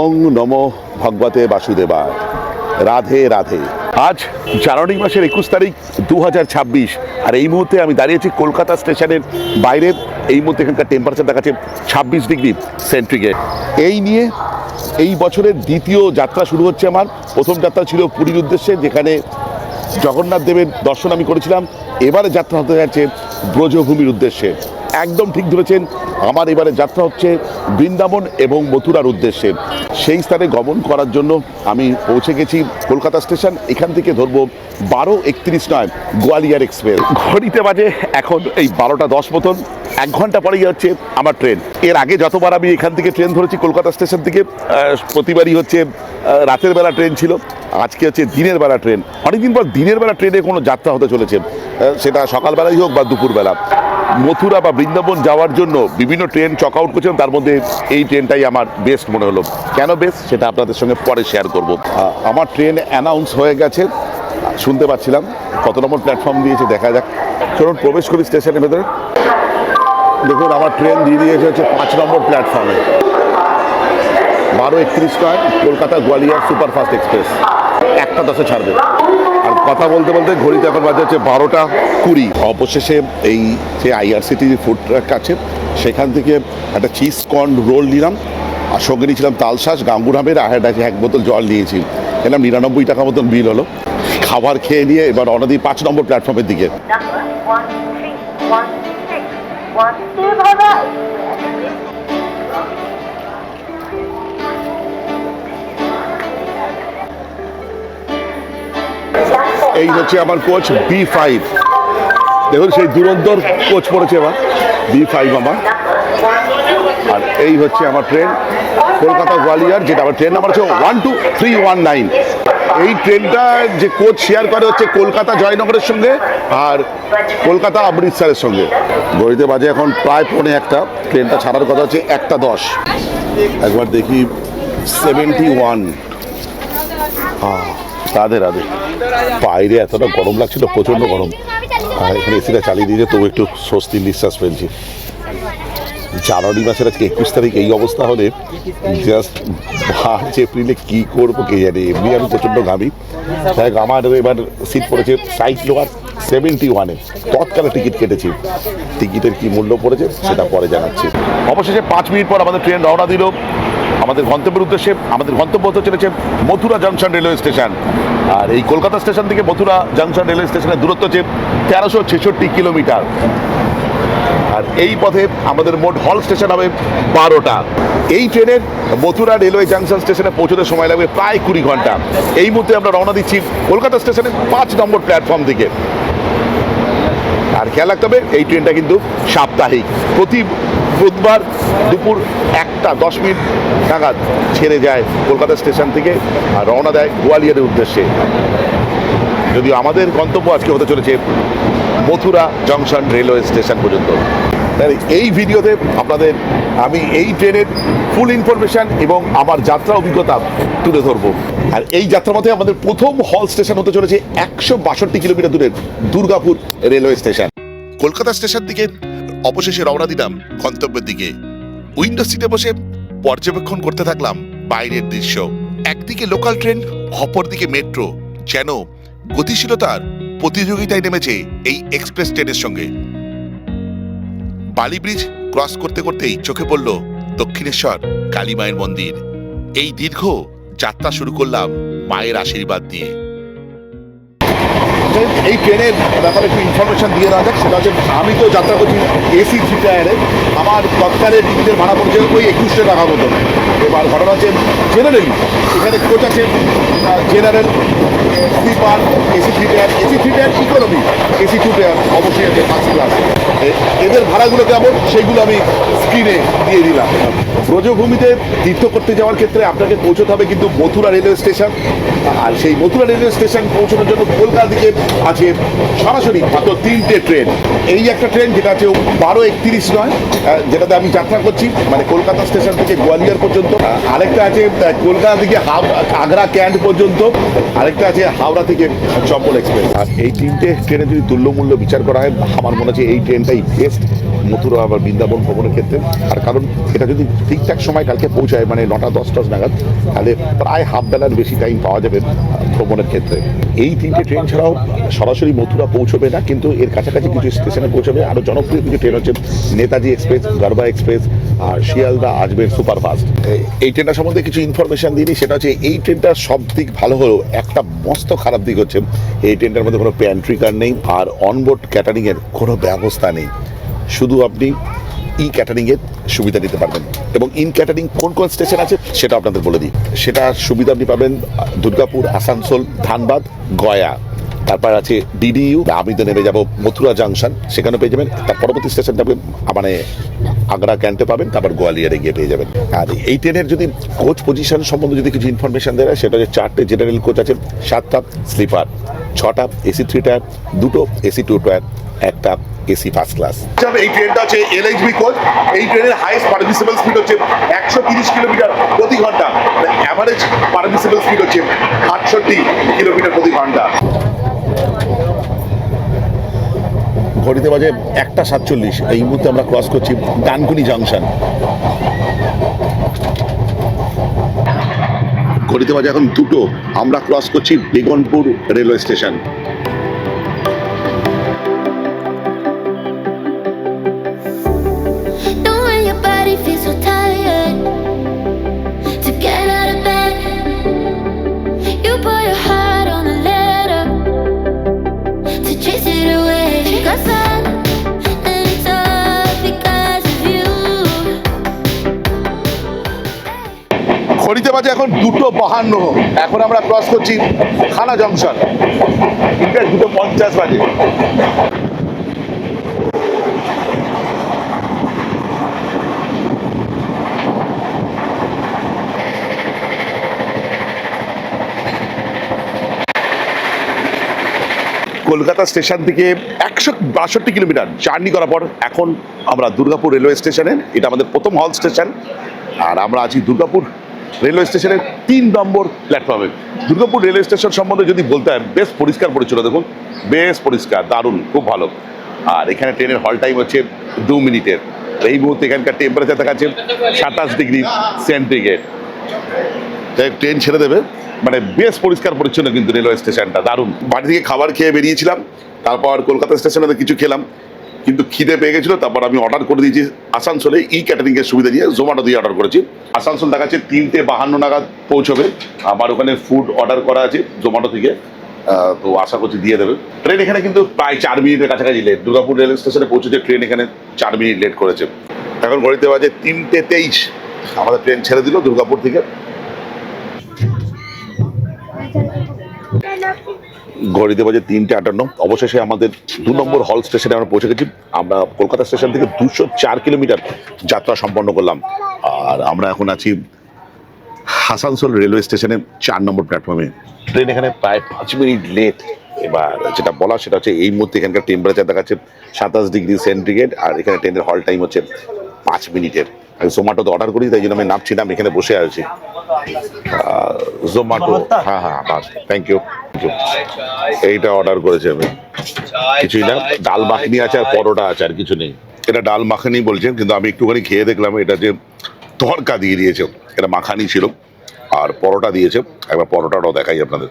ওং নম ভগবতে বাসুদেবায়। রাধে রাধে। আজ জানুয়ারি মাসের একুশ তারিখ দু আর এই মুহূর্তে আমি দাঁড়িয়েছি কলকাতা স্টেশনের বাইরে। এই মুহূর্তে এখানকার টেম্পারেচার দেখাচ্ছে ছাব্বিশ ডিগ্রি সেন্ট্রিগেড এই নিয়ে এই বছরের দ্বিতীয় যাত্রা শুরু হচ্ছে আমার। প্রথম যাত্রা ছিল পুরীর উদ্দেশ্যে, যেখানে জগন্নাথ দেবের দর্শন আমি করেছিলাম। এবারে যাত্রা হতে যাচ্ছে ব্রজভূমির উদ্দেশ্যে। একদম ঠিক ধরেছেন। আমার এবারে যাত্রা হচ্ছে বৃন্দাবন এবং মথুরার উদ্দেশ্যে। সেই স্থানে গমন করার জন্য আমি পৌঁছে গেছি কলকাতা স্টেশন। এখান থেকে ধরবো বারো একত্রিশ নয় গোয়ালিয়ার এক্সপ্রেস। ঘড়িতে বাজে এখন এই বারোটা দশ মতন। এক ঘণ্টা পরেই হচ্ছে আমার ট্রেন। এর আগে যতবার আমি এখান থেকে ট্রেন ধরেছি কলকাতা স্টেশন থেকে প্রতিবারই হচ্ছে রাতের বেলা ট্রেন ছিল। আজকে হচ্ছে দিনের বেলা ট্রেন। অনেকদিন পর দিনের বেলা ট্রেনে কোনো যাত্রা হতে চলেছে। সেটা সকালবেলাই হোক বা দুপুরবেলা। মথুরা বা বৃন্দাবন যাওয়ার জন্য বিভিন্ন ট্রেন চক আউট করছিলাম, তার মধ্যে এই ট্রেনটাই আমার বেস্ট মনে হলো। কেন বেস্ট সেটা আপনাদের সঙ্গে পরে শেয়ার করব। আমার ট্রেন অ্যানাউন্স হয়ে গেছে, শুনতে পাচ্ছিলাম, কত নম্বর প্ল্যাটফর্ম দিয়েছে, দেখা যাক। চলুন, প্রবেশ করি স্টেশনের ভেতরে। দেখুন, আমার ট্রেন দিয়ে দিয়েছে হচ্ছে পাঁচ নম্বর প্ল্যাটফর্মে বারো একত্রিশ নয়, কলকাতা গোয়ালিয়র সুপারফাস্ট এক্সপ্রেস। একটা দশে ছাড়বে। কথা বলতে বলতে ঘড়িতে এখন বাজে হচ্ছে বারোটা কুড়ি। অবশেষে এই যে আইআরসিটি ফুড ট্রাক আছে, সেখান থেকে একটা চিজ কর্ন রোল নিলাম। আর সঙ্গে নিয়েছিলাম তালশাঁস গাঙ্গুরামের আর একটা এক বোতল জল নিয়েছি। এলাম নিরানব্বই টাকা মতন বিল হলো। খাবার খেয়ে নিয়ে এবার অনাদি পাঁচ নম্বর প্ল্যাটফর্মের দিকে। এই হচ্ছে আমার কোচ বি ফাইভ দেখুন, সেই দুরন্তর কোচ পড়েছে এবার বি ফাইভ আমার। আর এই হচ্ছে আমার ট্রেন কলকাতা গোয়ালিয়র, যেটা আমার ট্রেন নাম্বার হচ্ছে one two three one nine এই ট্রেনটা যে কোচ শেয়ার করে হচ্ছে কলকাতা জয়নগরের সঙ্গে আর কলকাতা অমৃতসরের সঙ্গে। গড়িতে বাজে এখন প্রায় পৌনে একটা ট্রেনটা ছাড়ার কথা হচ্ছে একটা দশ। একবার দেখি সেভেন্টি ওয়ান রাধে রাধে। বাইরে এতটা গরম লাগছিল প্রচণ্ড গরম। আর এখানে এসিটা চালিয়ে দিয়েছে তবু একটু স্বস্তির নিঃশ্বাস ফেলছি। জানুয়ারি মাসের আজকে একুশ তারিখ, এই অবস্থা হলে জাস্ট মার্চ, এপ্রিলে কী করব কে জানি? এমনি আমি প্রচণ্ড ঘামি। দেখ, আমার এবার সিট পড়েছে সাইড লোয়ার সেভেন্টি ওয়ানে তৎকালে টিকিট কেটেছি। টিকিটের কী মূল্য পড়েছে সেটা পরে জানাচ্ছি। অবশেষে পাঁচ মিনিট পর আমাদের ট্রেন রওনা দিল। আমাদের গন্তব্যের উদ্দেশ্যে, আমাদের গন্তব্য হতে চলেছে মথুরা জংশন রেলওয়ে স্টেশন। আর এই কলকাতা স্টেশন থেকে মথুরা জংশন রেলওয়ে স্টেশনের দূরত্ব হচ্ছে তেরোশো ছেষট্টি কিলোমিটার। আর এই পথে আমাদের মোট হল স্টেশন হবে বারোটা। এই ট্রেনের মথুরা রেলওয়ে জাংশন স্টেশনে পৌঁছতে সময় লাগবে প্রায় কুড়ি ঘণ্টা। এই মুহূর্তে আমরা রওনা দিচ্ছি কলকাতা স্টেশনের পাঁচ নম্বর প্ল্যাটফর্ম থেকে আর খেয়াল রাখতে হবে, এই ট্রেনটা কিন্তু সাপ্তাহিক। প্রতি বুধবার দুপুর একটা, দশ মিনিট নাগাদ ছেড়ে যায় কলকাতা স্টেশন থেকে আর রওনা দেয় গোয়ালিয়রের উদ্দেশ্যে। যদিও আমাদের গন্তব্য আজকে হতে চলেছে মথুরা জংশন রেলওয়ে স্টেশন পর্যন্ত। তাই এই ভিডিওতে আপনাদের আমি এই ট্রেনের ফুল ইনফরমেশন এবং আমার যাত্রা অভিজ্ঞতা তুলে ধরবো। আর এই যাত্রার মধ্যে আমাদের প্রথম হল স্টেশন হতে চলেছে একশো বাষট্টি কিলোমিটার দূরের Durgapur railway station. Kolkata station থেকে অবশেষে রওনা দিলাম গন্তব্যের দিকে। উইন্ডো সিটে বসে পর্যবেক্ষণ করতে থাকলাম বাইরের দৃশ্য। একদিকে লোকাল ট্রেন, অপরদিকে মেট্রো। যেন গতিশীলতার প্রতিযোগিতায় নেমেছে এই এক্সপ্রেস ট্রেনের সঙ্গে। বালি ব্রিজ ক্রস করতে করতেই চোখে পড়ল দক্ষিণেশ্বর কালী মায়ের মন্দির। এই দীর্ঘ যাত্রা শুরু করলাম মায়ের আশীর্বাদ দিয়ে এই ট্রেনের ব্যাপারে একটু ইনফরমেশন দিয়ে দেওয়া যাক, সেটা হচ্ছে আমি তো যাত্রা করছি এসি থ্রি টায়ারে আমার তৎকালের টিকিটের ভাড়া পড়ছে ওই একুশশো টাকা মতো। এবার ঘটনা হচ্ছে জেনারেলি এখানে কোচ আছে general sleeper AC three tier AC three tier economy AC two tier অবশ্যই আছে। ফার্স্ট ক্লাস এদের ভাড়াগুলো কেমন সেগুলো আমি স্ক্রিনে দিয়ে দিলাম। ব্রজভূমিতে তীর্থ করতে যাওয়ার ক্ষেত্রে আপনাকে পৌঁছতে হবে কিন্তু মথুরা রেলওয়ে স্টেশন। আর সেই মথুরা রেলওয়ে স্টেশন পৌঁছানোর জন্য কলকাতা থেকে আছে সরাসরি মাত্র তিনটে ট্রেন। এই একটা ট্রেন যেটা আছে বারো একত্রিশ নয় যেটাতে আমি যাত্রা করছি মানে কলকাতা স্টেশন থেকে গোয়ালিয়র পর্যন্ত। আরেকটা আছে কলকাতা থেকে আগ্রা ক্যান্ট পর্যন্ত। আরেকটা আছে হাওড়া থেকে চম্পল এক্সপ্রেস। আর এই তিনটে ট্রেনে যদি তুল্যমূল্য বিচার করা হয়, আমার মনে হচ্ছে এই ট্রেনটাই বেস্ট মথুরা আবার বৃন্দাবন ভ্রমণের ক্ষেত্রে। আর কারণ এটা যদি ঠিকঠাক সময় কালকে পৌঁছায় মানে নটা দশটা নাগাদ, তাহলে প্রায় হাফ বেলার বেশি টাইম পাওয়া যাবে ভ্রমণের ক্ষেত্রে। এই তিনটে ট্রেন ছাড়াও সরাসরি মথুরা পৌঁছবে না, কিন্তু এর কাছাকাছি কিছু স্টেশনে পৌঁছবে। আরও জনপ্রিয় কিছু ট্রেন হচ্ছে নেতাজি এক্সপ্রেস গরবা এক্সপ্রেস আর শিয়ালদা আজমের সুপারফাস্ট এই ট্রেনটা সম্বন্ধে কিছু ইনফরমেশন দিই সেটা হচ্ছে এই ট্রেনটার সব দিক ভালো হলেও একটা মস্ত খারাপ দিক হচ্ছে, এই ট্রেনটার মধ্যে কোনো প্যান্ট্রি কার নেই আর অনবোর্ড ক্যাটারিংয়ের কোনো ব্যবস্থা নেই। শুধু আপনি ই ক্যাটারিংয়ের সুবিধা নিতে পারবেন। এবং ইন ক্যাটারিং কোন কোন স্টেশন আছে, সেটা আপনাদের বলে দিই। সেটা সুবিধা আপনি পাবেন, দুর্গাপুর, আসানসোল, ধানবাদ, গয়া। তারপর আছে ডিডিইউ আমি তো নেমে যাব মথুরা জাংশন সেখানে পেয়ে যাবেন। তার পরবর্তী স্টেশনটা মানে আগ্রা ক্যান্টে পাবেন, তারপর গোয়ালিয়ারে গিয়ে পেয়ে যাবেন। আর এই ট্রেনের যদি কোচ পজিশন সম্বন্ধে যদি কিছু ইনফরমেশন দেয়, সেটা হচ্ছে চারটে জেনারেল কোচ আছে, সাতটা স্লিপার ছটা এসি থ্রি টায়ার দুটো এসি টু টায়ার একটা এসি ফার্স্ট ক্লাস এই ট্রেনটা হচ্ছে এলএইচবি কোচ এই ট্রেনের হাইয়েস্ট পারমিসিবল স্পিড হচ্ছে একশো তিরিশ কিলোমিটার প্রতি ঘণ্টা। অ্যাভারেজ পারমিসিবল স্পিড হচ্ছে আটষট্টি কিলোমিটার প্রতি ঘণ্টা। ঘড়িতে বাজে একটা সাতচল্লিশ। এই মুহূর্তে আমরা ক্রস করছি ডানকুনি জাংশন ঘড়িতে বাজে এখন দুটো। আমরা ক্রস করছি বেগনপুর রেলওয়ে স্টেশন বাহান্ন এখন আমরা ক্রস করছি খানা জংশন ঠিক দুটো পঞ্চাশ বাজে। কলকাতা স্টেশন থেকে একশো বাষট্টি কিলোমিটার জার্নি করার পর এখন আমরা দুর্গাপুর রেলওয়ে স্টেশনে। এটা আমাদের প্রথম হল স্টেশন। আর আমরা আছি দুর্গাপুর রেলওয়ে স্টেশনের তিন নম্বর প্ল্যাটফর্মে দুর্গাপুর রেলওয়ে স্টেশন সম্বন্ধে যদি বলতে হয়, বেশ পরিষ্কার পরিচ্ছন্ন, দেখুন, বেশ পরিষ্কার, দারুণ, খুব ভালো। আর এখানে ট্রেনের হল টাইম হচ্ছে দু মিনিটের। এই মুহূর্তে এখানকার টেম্পারেচার দেখাচ্ছে সাতাশ ডিগ্রি সেন্টিগ্রেড। ট্রেন ছেড়ে দেবে। মানে বেশ পরিষ্কার পরিচ্ছন্ন কিন্তু রেলওয়ে স্টেশনটা, দারুণ। বাড়ি থেকে খাবার খেয়ে বেরিয়েছিলাম, তারপর কলকাতা স্টেশনে কিছু খেলাম। কিন্তু খিদে পেয়ে গেছিল, তারপর আমি অর্ডার করে দিয়েছি আসানসোলে ই ক্যাটারিং এর সুবিধা দিয়ে জোম্যাটো দিয়ে অর্ডার করেছি। আসানসোল দেখাচ্ছে তিনটে বাহান্ন নাগাদ পৌঁছবে। আমার ওখানে ফুড অর্ডার করা আছে জোম্যাটো থেকে। তো আশা করছি দিয়ে দেবে। ট্রেন এখানে কিন্তু প্রায় চার মিনিটের কাছাকাছি লেট দুর্গাপুর রেল স্টেশনে পৌঁছেছে ট্রেন এখানে চার মিনিট লেট করেছে। এখন ঘড়িতে বাজে তিনটে তেইশ। আমাদের ট্রেন ছেড়ে দিল দুর্গাপুর থেকে। ঘড়িতে বাজে তিনটে আটান্ন। অবশেষে আমাদের দু নম্বর হল স্টেশনে আমরা পৌঁছে গেছি। আমরা কলকাতা স্টেশন থেকে দুশো চার কিলোমিটার যাত্রা সম্পন্ন করলাম। আর আমরা এখন আছি আসানসোল রেলওয়ে স্টেশনে চার নম্বর প্ল্যাটফর্মে ট্রেন এখানে প্রায় পাঁচ মিনিট লেট এবার যেটা বলা সেটা হচ্ছে এই মুহূর্তে এখানকার টেম্পারেচার দেখাচ্ছে সাতাশ ডিগ্রি সেন্টিগ্রেড আর এখানে ট্রেনের হল টাইম হচ্ছে পাঁচ মিনিটের আমি জোম্যাটোতে অর্ডার করি তাই জন্য আমি নামছিলাম এখানে বসে আছি। জোম্যাটো হ্যাঁ হ্যাঁ বাস থ্যাংক ইউ এইটা অর্ডার করেছি আমি। কিছুই না ডাল মাখনি আছে আর পরোটা আছে আর কিছু নেই। এটা ডাল মাখানি বলছেন কিন্তু আমি একটুখানি খেয়ে দেখলাম এটা যে তরকা দিয়ে দিয়েছে। এটা মাখানি ছিল আর পরোটা দিয়েছে। একবার পরোটাটাও দেখাই আপনাদের।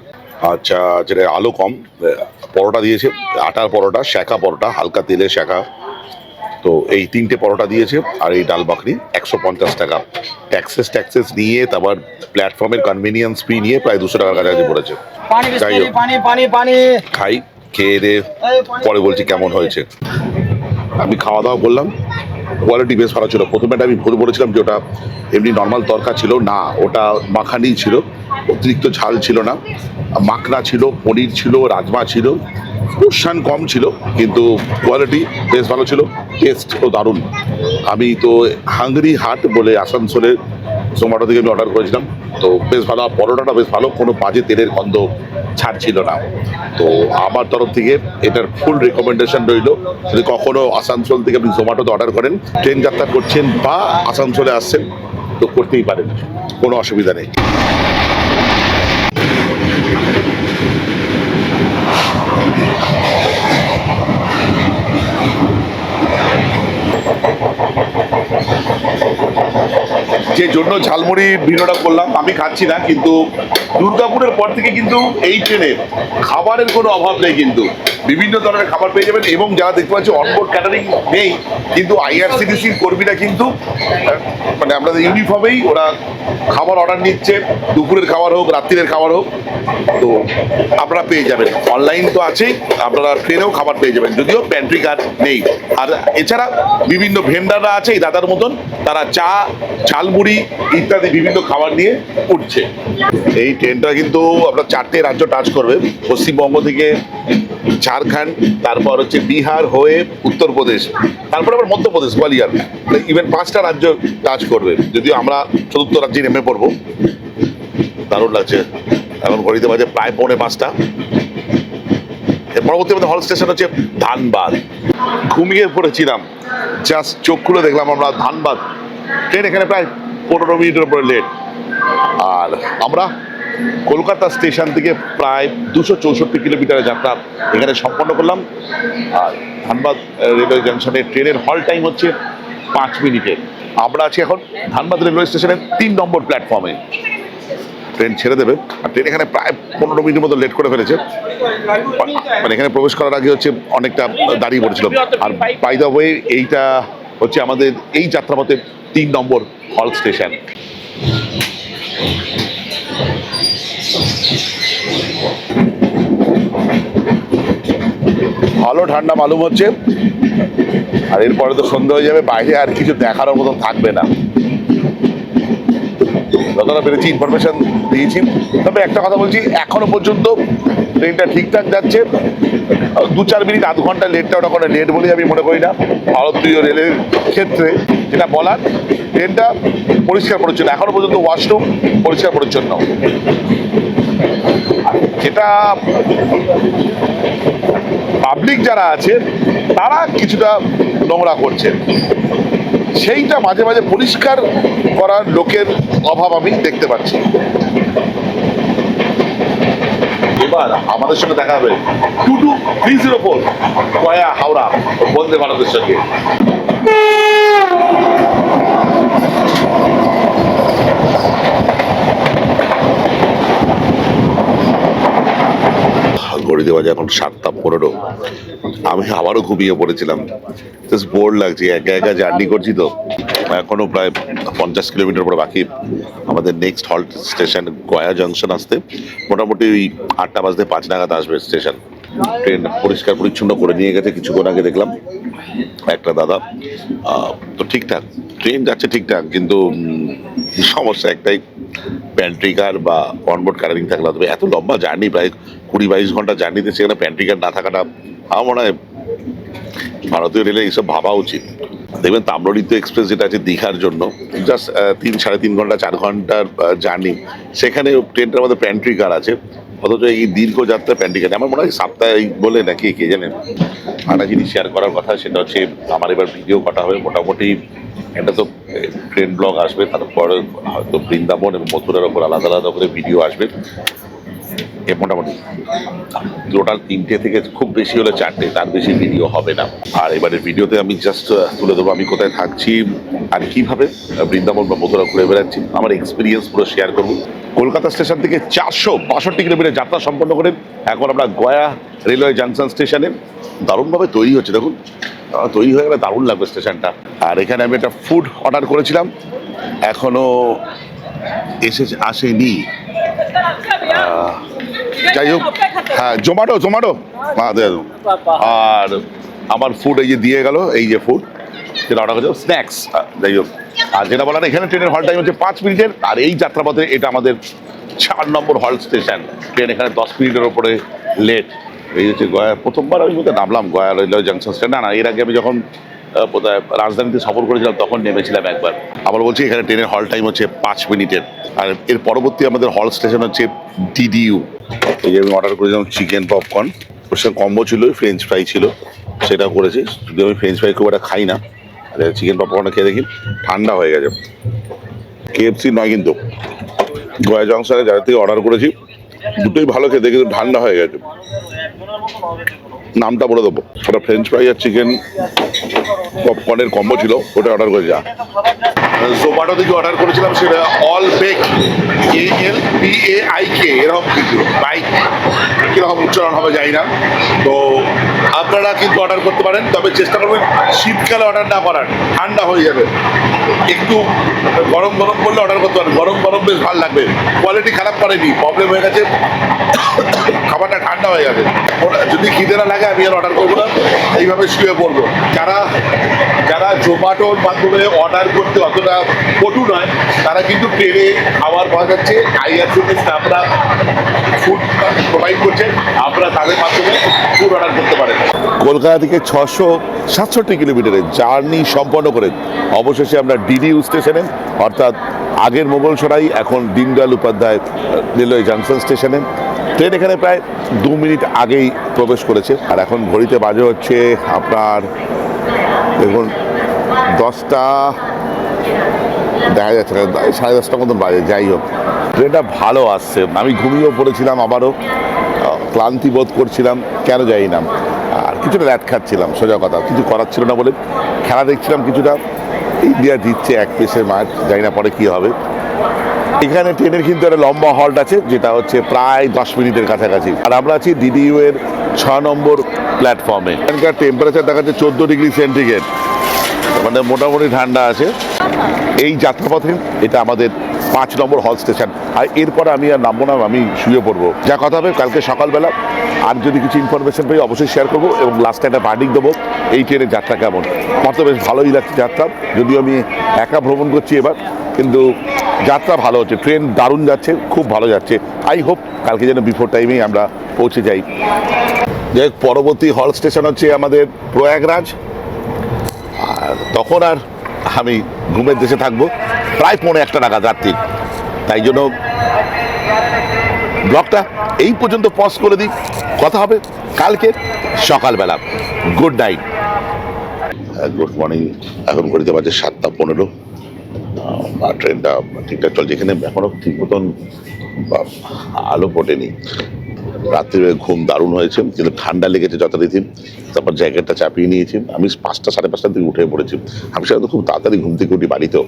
আচ্ছা যেটা আলু কম পরোটা দিয়েছে আটার পরোটা শেখা পরোটা হালকা তেলের শেখা। তো এই তিনটে পরোটা দিয়েছে আর এই ডাল বাকরি একশো পঞ্চাশ টাকা। ট্যাক্সেস ট্যাক্সেস নিয়ে তারপর প্ল্যাটফর্মের কনভিনিয়েন্স ফি নিয়ে প্রায় দুশো টাকার কাছাকাছি পড়েছে। যাই হোক। খাই খেয়ে দিয়ে পরে বলছি কেমন হয়েছে। আমি খাওয়া দাওয়া করলাম কোয়ালিটি বেশ ভালো ছিল। প্রথমে আমি ভুল বলেছিলাম যে ওটা এমনি নর্মাল তরকা ছিল। না ওটা মাখানি ছিল অতিরিক্ত ঝাল ছিল না। মাখনা ছিল পনির ছিল রাজমা ছিল পোষণ কম ছিল কিন্তু কোয়ালিটি বেশ ভালো ছিল। টেস্ট ও দারুণ। আমি তো হাঙ্গরি হাট বলে আসানসোলের জোম্যাটো থেকে আমি অর্ডার করেছিলাম। তো বেশ ভালো পরোটাটা বেশ ভালো, কোনো বাজে তেলের গন্ধ ছাড় ছিল না। তো আমার তরফ থেকে এটার ফুল রেকমেন্ডেশন রইল। যদি কখনো আসানসোল থেকে আপনি জোম্যাটোতে অর্ডার করেন, ট্রেন যাত্রা করছেন বা আসানসোলে আসছেন, তো করতেই পারেন, কোনো অসুবিধা নেই। যে জন্য ঝালমুড়ি ভিডিওটা করলাম, আমি খাচ্ছি না, কিন্তু দুর্গাপুরের পর থেকে কিন্তু এই ট্রেনের খাবারের কোনো অভাব নেই কিন্তু। বিভিন্ন ধরনের খাবার পেয়ে যাবেন এবং যারা দেখতে পাচ্ছি অনবোর্ড ক্যাটারিং নেই, কিন্তু আইআরসিটিসির কর্মীরা কিন্তু মানে আপনাদের ইউনিফর্মেই ওরা খাবার অর্ডার নিচ্ছে। দুপুরের খাবার হোক, রাত্রিরের খাবার হোক তো আপনারা পেয়ে যাবেন। অনলাইন তো আছেই, আপনারা ট্রেনেও খাবার পেয়ে যাবেন, যদিও প্যান্ট্রি কার্ড নেই। আর এছাড়া বিভিন্ন ভেন্ডাররা আছে, এই দাদার মতন, তারা চা, ঝালমুড়ি ইত্যাদি বিভিন্ন খাবার নিয়ে উঠছে। এই ট্রেনটা কিন্তু আপনার চারটে রাজ্য টাচ করবে। পশ্চিমবঙ্গ থেকে ঝাড়খণ্ড, তারপর হচ্ছে বিহার হয়ে উত্তরপ্রদেশ, তারপর আবার মধ্যপ্রদেশ, গোয়ালিয়র। ইভেন পাঁচটা রাজ্য টাচ করবে। যদিও আমরা চতুর্থ রাজ্যে নেমে পড়ব। দারুণ লাগছে। এখন ঘড়িতে বাজে প্রায় পৌনে পাঁচটা। পরবর্তী আমাদের হল স্টেশন হচ্ছে ধানবাদ। ঘুমিয়ে পড়েছিলাম। জাস্ট চোখ খুলে দেখলাম আমরা ধানবাদ। ট্রেন এখানে প্রায় পনেরো মিনিটের উপরে লেট আর আমরা কলকাতা স্টেশন থেকে প্রায় দুশো চৌষট্টি কিলোমিটারের যাত্রা এখানে সম্পন্ন করলাম। আর ধানবাদ রেলওয়ে জাংশনে ট্রেনের হল টাইম হচ্ছে পাঁচ মিনিটের আমরা আছি এখন ধানবাদ রেলওয়ে স্টেশনের তিন নম্বর প্ল্যাটফর্মে ট্রেন ছেড়ে দেবে। আর ট্রেন এখানে প্রায় পনেরো মিনিটের মতো লেট করে ফেলেছে। মানে এখানে প্রবেশ করার আগে হচ্ছে অনেকটা দাঁড়িয়ে পড়েছিল। আর বাই দ্য ওয়ে এইটা হচ্ছে আমাদের এই যাত্রাপথের তিন নম্বর হল স্টেশন। ভালো ঠান্ডা মালুম হচ্ছে। আর এরপরে তো সন্ধ্যা হয়ে যাবে, বাইরে আর কিছু দেখার মতন থাকবে না। যতটা পেরেছি ইনফরমেশন দিয়েছি। তবে একটা কথা বলছি, এখনও পর্যন্ত ট্রেনটা ঠিকঠাক যাচ্ছে। দু চার মিনিট আধ ঘণ্টা লেটটা ওটা কোনো লেট বলে আমি মনে করি না। ভারতীয় রেলের ক্ষেত্রে যেটা বলার ট্রেনটা পরিষ্কার পরিচ্ছন্ন, এখনও পর্যন্ত ওয়াশরুম পরিষ্কার পরিচ্ছন্ন। যেটা পাবলিক যারা আছে, তারা কিছুটা নোংরা করছে। সেইটা মাঝে মাঝে পরিষ্কার করার লোকের অভাব আমি দেখতে পাচ্ছি। এবার আমাদের সঙ্গে দেখা হবে two two three zero four Gaya Howrah, Vande ভারতের সঙ্গে। ঘড়িতে যায়, এখন সাতটা পনেরো। আমি আবারও ঘুমিয়ে পড়েছিলাম। জাস্ট বোর লাগছে, একা একা জার্নি করছি তো। এখনও প্রায় পঞ্চাশ কিলোমিটার পরে বাকি। আমাদের next halt station Gaya junction আসতে। মোটামুটি ওই আটটা বাজতে পাঁচ নাগাদ আসবে স্টেশন ট্রেন পরিষ্কার পরিচ্ছন্ন করে নিয়ে গেছে, কিছুক্ষণ আগে দেখলাম। একটা দাদা তো ঠিকঠাক ট্রেন যাচ্ছে ঠিকঠাক, কিন্তু সমস্যা একটাই প্যান্ট্রি কার বা অনবোর্ড কারারিং থাকলে তবে এত লম্বা জার্নি প্রায় কুড়ি বাইশ ঘণ্টা জার্নিতে সেখানে প্যান্ট্রি কার না থাকাটা আমার মনে হয় ভারতীয় রেলে এইসব ভাবা উচিত। দেখবেন তাম্রলিপ্ত এক্সপ্রেস যেটা আছে দীঘার জন্য জাস্ট তিন, সাড়ে তিন ঘণ্টা, চার ঘণ্টার জার্নি সেখানে ট্রেনটার মধ্যে প্যান্ট্রি কার আছে। অথচ এই দীর্ঘ যাত্রা প্যান্ট্রি আমার মনে হয় সাপ্তাহিক বলে নাকি, কে জানেন একটা জিনিস শেয়ার করার কথা, সেটা হচ্ছে আমার এবার ভিডিও কাটা হবে মোটামুটি একটা তো ট্রেন ব্লগ আসবে, তারপরে হয়তো বৃন্দাবন এবং মথুরার ওপর আলাদা আলাদা করে ভিডিও আসবে। এ মোটামুটি টোটাল তিনটে থেকে খুব বেশি হলে চারটে, তার বেশি ভিডিও হবে না। আর এবারের ভিডিওতে আমি জাস্ট তুলে দেবো আমি কোথায় থাকছি আর কীভাবে বৃন্দাবন বা মথুরা ঘুরে বেড়াচ্ছি, আমার এক্সপিরিয়েন্স পুরো শেয়ার করব। কলকাতা স্টেশন থেকে চারশো বাষট্টি কিলোমিটার যাত্রা সম্পন্ন করে এখন আমরা গয়া রেলওয়ে জাংশন স্টেশনে দারুণভাবে তৈরি হচ্ছে, দেখুন। তৈরি হয়ে গেলে দারুণ লাগবে স্টেশনটা আর এখানে আমি একটা ফুড অর্ডার করেছিলাম এখনও এসে আসেনি। যাই হোক হ্যাঁ জোম্যাটো জোম্যাটো। আর আমার ফুড এই যে দিয়ে গেল, এই যে ফুড যেটা অর্ডার করেছিল স্ন্যাক্স যাই হোক। আর যেটা বলার, এখানে ট্রেনের হল টাইম হচ্ছে পাঁচ মিনিটের, আর এই যাত্রাপথে এটা আমাদের চার নম্বর হল স্টেশন ট্রেন এখানে দশ মিনিটের ওপরে লেট এই হচ্ছে গয়া, প্রথমবার আমি বোধহয় নামলাম গয়া রেলওয়ে জাংশন স্টেশন না না, এর আগে আমি যখন রাজধানীতে সফর করেছিলাম, তখন নেমেছিলাম একবার। আবার বলছি এখানে ট্রেনের হল টাইম হচ্ছে পাঁচ মিনিটের। আর এর পরবর্তী আমাদের হল স্টেশন হচ্ছে ডিডিইউ এই যে আমি অর্ডার করেছিলাম চিকেন পপকর্ন ওর সঙ্গে কম্বো ছিল ফ্রেঞ্চ ফ্রাই ছিল। সেটা করেছি। যদি আমি ফ্রেঞ্চ ফ্রাই খুব একটা খাই না। চিকেন পপকর্নটা খেয়ে দেখি, ঠান্ডা হয়ে গেছে। কেএফসি নয় কিন্তু। গয়া জংশনে যাদের থেকে অর্ডার করেছি, দুটোই ভালো খেতে, কিন্তু ঠান্ডা হয়ে গেছে। নামটা বলে দেবো। ওটা ফ্রেঞ্চ ফ্রাই আর চিকেন পপকর্নের কম্বো ছিল, ওটা অর্ডার করে যা। জোম্যাটো থেকে অর্ডার করেছিলাম সেটা Al Baik A L B A I K এরকম কিছু। বাইক কীরকম উচ্চারণ হবে যাই না। তো আপনারা কিন্তু অর্ডার করতে পারেন, তবে চেষ্টা করবেন শীতকালে অর্ডার না করার, ঠান্ডা হয়ে যাবে। একটু গরম গরম করলে অর্ডার করতে পারেন, গরম গরম বেশ ভালো লাগবে। কোয়ালিটি খারাপ করেনি প্রবলেম হয়ে গেছে, খাবারটা ঠান্ডা হয়ে গেছে। যদি খিদে না লাগে, আমি আর অর্ডার করব না, এইভাবে শুয়ে পড়ব। যারা যারা জোম্যাটোর মাধ্যমে অর্ডার করতে অতটা পটু নয়, তারা কিন্তু ট্রেনে খাবার পাওয়া যাচ্ছে। আইআরসিটি স্টাফরা ফুড প্রোভাইড করছেন আপনারা তাদের মাধ্যমে ফুড অর্ডার করতে পারেন। কলকাতা থেকে ছশো সাতষট্টি কিলোমিটারের জার্নি সম্পন্ন করে অবশেষে আমরা ডিডিউ স্টেশনে অর্থাৎ আগের মোগলসরাই এখন দীনদয়াল উপাধ্যায় রেলওয়ে জাংশন স্টেশনে। ট্রেন এখানে প্রায় দু মিনিট আগেই প্রবেশ করেছে। আর এখন ঘড়িতে বাজে হচ্ছে আপনার দেখুন দশটা দেখা যাচ্ছে না, সাড়ে দশটার মতন বাজে যাই হোক। ট্রেনটা ভালো আসছে। আমি ঘুমিয়েও পড়েছিলাম আবারও ক্লান্তি বোধ করছিলাম কেন যাই না। কিছুটা র্যাট খাচ্ছিলাম, সোজা কথা, কিছু করার ছিল না বলে খেলা দেখছিলাম কিছুটা। ইন্ডিয়া দিচ্ছে এক পেসের ম্যাচ জানি না পরে কী হবে। এখানে ট্রেনের কিন্তু একটা লম্বা হল্ট আছে, যেটা হচ্ছে প্রায় দশ মিনিটের কাছাকাছি। আর আমরা আছি ডিডিইউ এর ছ নম্বর প্ল্যাটফর্মে এখানকার টেম্পারেচার দেখাচ্ছে চোদ্দ ডিগ্রি সেন্টিগ্রেড। মানে মোটামুটি ঠান্ডা আছে। এই যাত্রাপথে এটা আমাদের পাঁচ নম্বর হল স্টেশন। আর এরপরে আমি আর নামবো না, আমি শুয়ে পড়ব। যা কথা হবে, কালকে সকালবেলা আর যদি কিছু ইনফরমেশন পাই, অবশ্যই শেয়ার করব এবং লাস্টে একটা বার্ডিং দেবো, এই ট্রেনের যাত্রা কেমন। আমার তো বেশ ভালোই লাগছে যাত্রা, যদিও আমি একা ভ্রমণ করছি এবার, কিন্তু যাত্রা ভালো হচ্ছে। ট্রেন দারুণ যাচ্ছে, খুব ভালো যাচ্ছে। আই হোপ কালকে যেন বিফোর টাইমেই আমরা পৌঁছে যাই। যাই পরবর্তী হল স্টেশন হচ্ছে আমাদের প্রয়াগরাজ। আর তখন আর আমি ঘুমের দেশে থাকব। প্রায় পৌনে একটা নাগাদ রাত্রি। তাই জন্য ব্লগটা এই পর্যন্ত পজ করে দিই। কথা হবে কালকে সকালবেলা। গুড নাইট গুড মর্নিং এখন ঘড়িতে বাজে সাতটা পনেরো। আর ট্রেনটা ঠিকঠাক চলছে এখানে এখনও ঠিক মতন আলো ফোটেনি। রাত্রে ঘুম দারুণ হয়েছে, কিন্তু ঠান্ডা লেগেছে যথারীতি। তারপর জ্যাকেটটা চাপিয়ে নিয়েছি। আমি পাঁচটা, সাড়ে পাঁচটার দিকে উঠে পড়েছি। আমি সাধারণত খুব তাড়াতাড়ি ঘুম থেকে উঠি বাড়িতেও।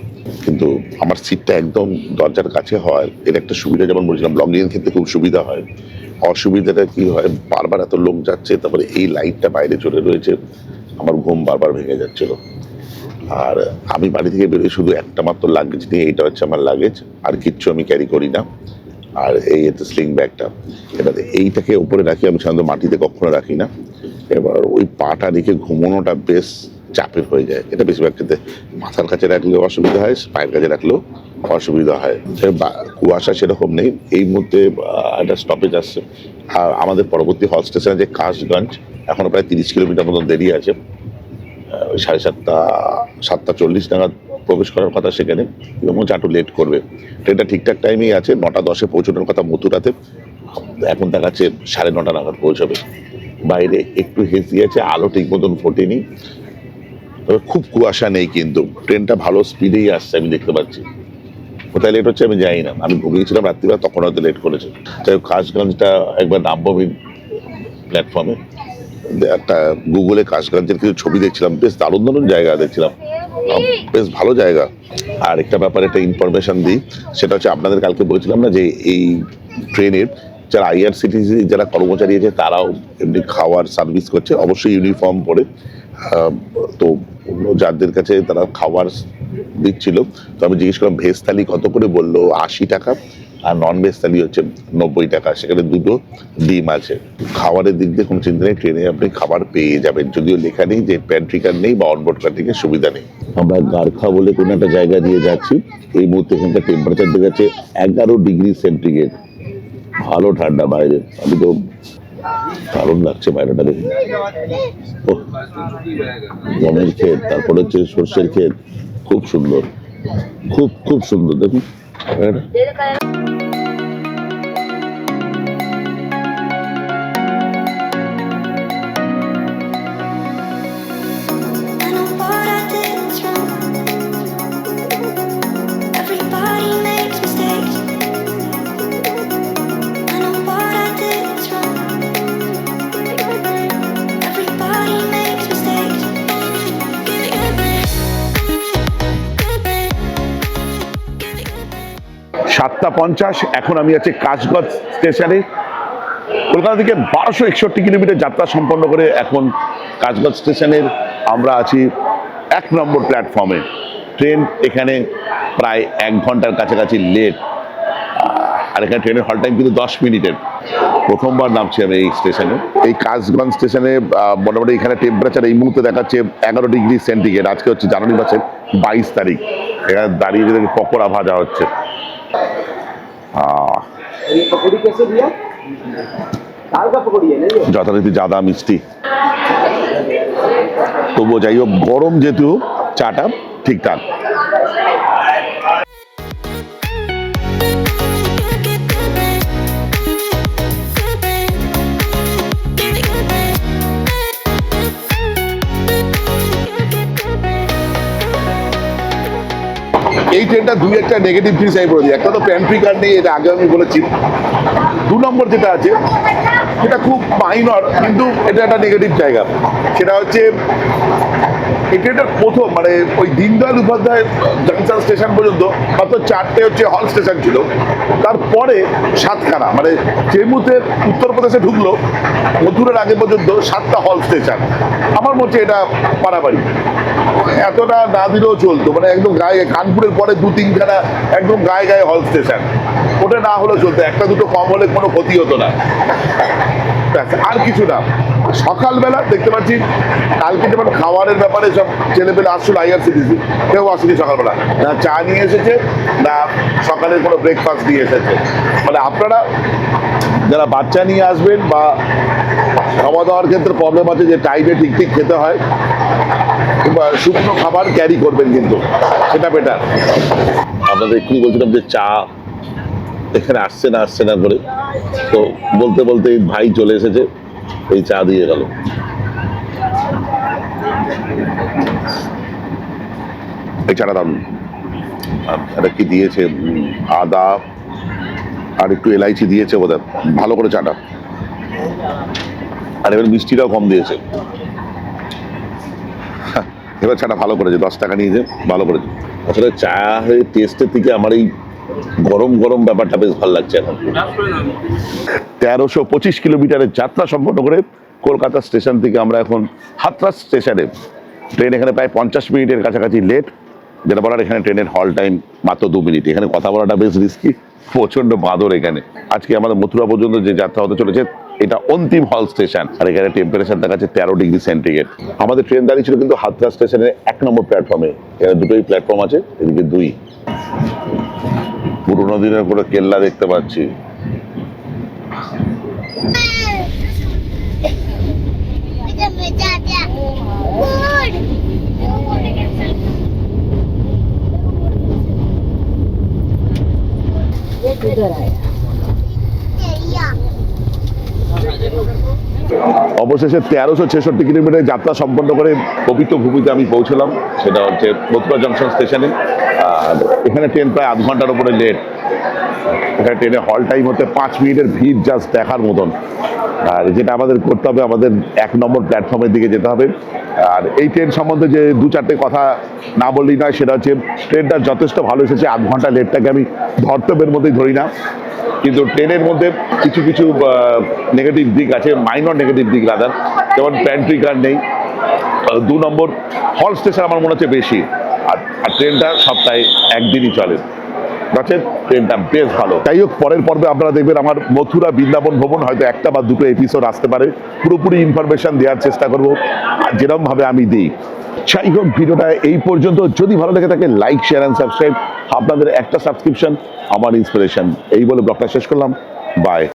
কিন্তু আমার সিটটা একদম দরজার কাছে হয়। এর একটা সুবিধা যেমন বলছিলাম ব্লগিং ক্ষেত্রে খুব সুবিধা হয়। অসুবিধাটা কি হয়? বারবার এত লোক যাচ্ছে, তারপরে এই লাইটটা বাইরে চলে রয়েছে। আমার ঘুম বারবার ভেঙে যাচ্ছিল। আর আমি বাড়ি থেকে বেরোই শুধু একটা মাত্র লাগেজ নিয়ে। এইটা হচ্ছে আমার লাগেজ আর কিচ্ছু আমি ক্যারি করি না। আর এই হচ্ছে স্লিং ব্যাগটা এবার এইটাকে উপরে রাখি, আমি সাধারণত মাটিতে কখনো রাখি না। এবার ওই পাটা রেখে ঘুমানোটা বেশ চাপের হয়ে যায়। এটা বেশিরভাগ ক্ষেত্রে মাথার কাছে রাখলেও অসুবিধা হয়, পায়ের কাছে রাখলেও অসুবিধা হয়। কুয়াশা সেরকম নেই। এই মুহূর্তে একটা স্টপেজ আসছে। আর আমাদের পরবর্তী হল স্টেশনে যে কাশগঞ্জ। এখনও প্রায় তিরিশ কিলোমিটার মতন দেরি আছে। সাড়ে সাতটা সাতটা চল্লিশ নাগাদ প্রবেশ করার কথা সেখানে এবং চাটু লেট করবে। ট্রেনটা ঠিকঠাক টাইমেই আছে, নটা দশে পৌঁছানোর কথা মথুরাতে। এখন দেখাচ্ছে সাড়ে নটা নাগাদ পৌঁছাবে। বাইরে একটু হেসি আছে, আলো ঠিক মতন ফোটেনি। তবে খুব কুয়াশা নেই কিন্তু। ট্রেনটা ভালো স্পিডেই আসছে, আমি দেখতে পাচ্ছি। কোথায় লেট হচ্ছে আমি জানি না। আমি ঘুমিয়েছিলাম রাত্রিবেলা, তখন হয়তো লেট করেছে। যাই হোক কাশগঞ্জটা একবার নামবো প্ল্যাটফর্মে একটা গুগলে কাশগঞ্জের কিছু ছবি দেখছিলাম, বেশ দারুণ দারুণ জায়গা দেখছিলাম। বেশ ভালো জায়গা। আর একটা ব্যাপারে, একটা ইনফরমেশন দিই, সেটা হচ্ছে আপনাদের কালকে বলেছিলাম না যে এই ট্রেনের যারা আইআরসিটিসি যারা কর্মচারী আছে, তারাও এমনি খাওয়ার সার্ভিস করছে, অবশ্যই ইউনিফর্ম পরে। তো অন্য যাদের কাছে তারা খাবার দিচ্ছিল, তো আমি জিজ্ঞেস করলাম, ভেজ থালি কত করে? বলল, আশি টাকা। আর নন ভেজ থালি হচ্ছে নব্বই টাকা। সেখানে দুটো ডিম আছে। খাবারের দিক দিয়ে কোনো চিন্তা নেই, ট্রেনে আপনি খাবার পেয়ে যাবেন। যদিও লেখা নেই যে প্যান্ট্রি কার্ড নেই বা অনবোর্ড কার্ডিংয়ের সুবিধা নেই। আমরা গারখা বলে কোনো একটা জায়গা দিয়ে যাচ্ছি। এই মুহূর্তে এখানকার টেম্পারেচার দেখাচ্ছে এগারো ডিগ্রি সেন্টিগ্রেড ভালো ঠান্ডা বাইরে। আমি তো দারুণ লাগছে বাইরেটা দেখে। গমের ক্ষেত, তারপর হচ্ছে সর্ষের ক্ষেত। খুব সুন্দর। খুব খুব সুন্দর। দেখুন। সাতটা পঞ্চাশ, এখন আমি আছি কাশগঞ্জ স্টেশনে। কলকাতা থেকে বারোশো একষট্টি কিলোমিটার যাত্রা সম্পন্ন করে এখন কাশগঞ্জ স্টেশনের আমরা আছি এক নম্বর প্ল্যাটফর্মে। ট্রেন এখানে প্রায় এক ঘণ্টার কাছাকাছি লেট আর এখানে ট্রেনের হল টাইম কিন্তু দশ মিনিটের। প্রথমবার নামছি আমি এই স্টেশনে। এই কাশগঞ্জ স্টেশনে মোটামুটি এখানে টেম্পারেচার এই মুহূর্তে দেখাচ্ছে এগারো ডিগ্রি সেন্টিগ্রেড। আজকে হচ্ছে জানুয়ারি মাসের বাইশ তারিখ। এখানে দাঁড়িয়ে পকোড়া ভাজা হচ্ছে। যথারীতি জাদা মিষ্টি। তবুও যাই হোক গরম যেহেতু চাটা ঠিকঠাক এই ট্রেনটা দুই একটা নেগেটিভ জিনিস আমি বলে দিই। একটা তো প্যান্ট্রি কার্ড নেই, এটা আগে আমি বলেছি। দু নম্বর যেটা আছে সেটা খুব মাইনর কিন্তু এটা একটা নেগেটিভ জায়গা। সেটা হচ্ছে এই ট্রেনটার প্রথম মানে ওই দীনদয়াল উপাধ্যায় জাংশন স্টেশন পর্যন্ত, মাত্র চারটে হচ্ছে হল স্টেশন ছিল। তারপরে সাতখানা মানে যে মুহূর্তে উত্তরপ্রদেশে ঢুকলো, মথুরের আগে পর্যন্ত সাতটা হল স্টেশন। আমার মধ্যে এটা পারাবাড়ি এতটা না দিলেও চলতো মানে একদম গায়ে, কানপুরের পরে দু তিনখানা একদম গায়ে গায়ে হল স্টেশন। ওটা না হলেও চলতো, একটা দুটো কম হলে কোনো ক্ষতি হতো না। আর কিছু না। সকালবেলা দেখতে পাচ্ছি, কালকে যেমন খাবারের ব্যাপারে সব ছেলেপেলে আসছিল আইআরসিটিসি কেউ আসেনি সকালবেলা। না চা নিয়ে এসেছে, না সকালের কোনো ব্রেকফাস্ট নিয়ে এসেছে। মানে আপনারা যারা বাচ্চা নিয়ে আসবেন বা খাওয়া দাওয়ার ক্ষেত্রে প্রবলেম আছে যে টাইমে ঠিক ঠিক খেতে হয়, কিংবা শুকনো খাবার ক্যারি করবেন কিন্তু, সেটা বেটার আপনাদের এক্ষুনি বলছিলাম যে চা এখানে আসছে না আসছে না করে। তো বলতে বলতে ভাই চলে এসেছে। এই চা দিয়ে গেল। এই চাটা দাম। এটা কি দিয়েছে? আদা আর একটু এলাইচি দিয়েছে বোধ ভালো করে চাটা। আর এবার মিষ্টিটাও কম দিয়েছে। হ্যাঁ, এবার চাটা ভালো করেছে। দশ টাকা নিয়েছে ভালো করেছে। আসলে চা টেস্টের থেকে আমার এই গরম গরম ব্যাপারটা বেশ ভালো লাগছে এখন। তেরোশো পঁচিশ কিলোমিটারের যাত্রা সম্পন্ন করে কলকাতা স্টেশন থেকে আমরা এখন হাতরাস স্টেশনে। ট্রেন এখানে প্রায় পঞ্চাশ মিনিটের কাছাকাছি লেট, যেটা বলার এখানে ট্রেনের হল টাইম মাত্র দু মিনিট। এখানে কথা বলাটা বেশ রিস্কি প্রচণ্ড বাঁদর এখানে। আজকে আমাদের মথুরা পর্যন্ত যে যাত্রা হতে চলেছে, এটা অন্তিম হল স্টেশন। আর এখানে টেম্পারেচার দেখাচ্ছে তেরো ডিগ্রি সেন্টিগ্রেড আমাদের ট্রেন দাঁড়িয়ে ছিল কিন্তু হাতরা স্টেশনের এক নম্বর প্ল্যাটফর্মে এখানে দুটোই প্ল্যাটফর্ম আছে, এদিকে দুই। পুরোনো দিনের করে কেল্লা দেখতে পাচ্ছি। অবশেষে তেরোশো ছেষট্টি কিলোমিটার যাত্রা সম্পন্ন করে পবিত্র ভূমিতে আমি পৌঁছলাম। সেটা হচ্ছে মথুরা জংশন স্টেশনে। আর এখানে ট্রেন প্রায় আধ ঘণ্টার উপরে লেট। এখানে ট্রেনে হল টাইম হচ্ছে পাঁচ মিনিটের ভিড় জাস্ট দেখার মতন। আর যেটা আমাদের করতে হবে, আমাদের এক নম্বর প্ল্যাটফর্মের দিকে যেতে হবে। আর এই ট্রেন সম্বন্ধে যে দু চারটে কথা না বললেই নয়, সেটা হচ্ছে ট্রেনটা যথেষ্ট ভালো এসেছে। আধ ঘণ্টা লেটটাকে আমি ধর্তব্যের মধ্যেই ধরি না। কিন্তু ট্রেনের মধ্যে কিছু কিছু নেগেটিভ দিক আছে মাইনর নেগেটিভ দিক রাদার যেমন প্যান্ট্রি কার্ড নেই। দু নম্বর হল স্টেশন আমার মনে হচ্ছে বেশি। আর ট্রেনটা সপ্তাহে একদিনই চলে। ট্রেনটা বেশ ভালো। তাই হোক, পরের পর্বে আপনারা দেখবেন আমার মথুরা বৃন্দাবন ভবন, হয়তো একটা বা দুটো এপিসোড আসতে পারে। পুরোপুরি ইনফরমেশন দেওয়ার চেষ্টা করব যেরকম আমি দিই। যাই হোক, ভিডিওটা এই পর্যন্ত। যদি ভালো লেগে থাকে লাইক শেয়ার অ্যান্ড সাবস্ক্রাইব আপনাদের একটা সাবস্ক্রিপশন আমার ইন্সপিরেশন এই বলে ব্লগটা শেষ করলাম। বাই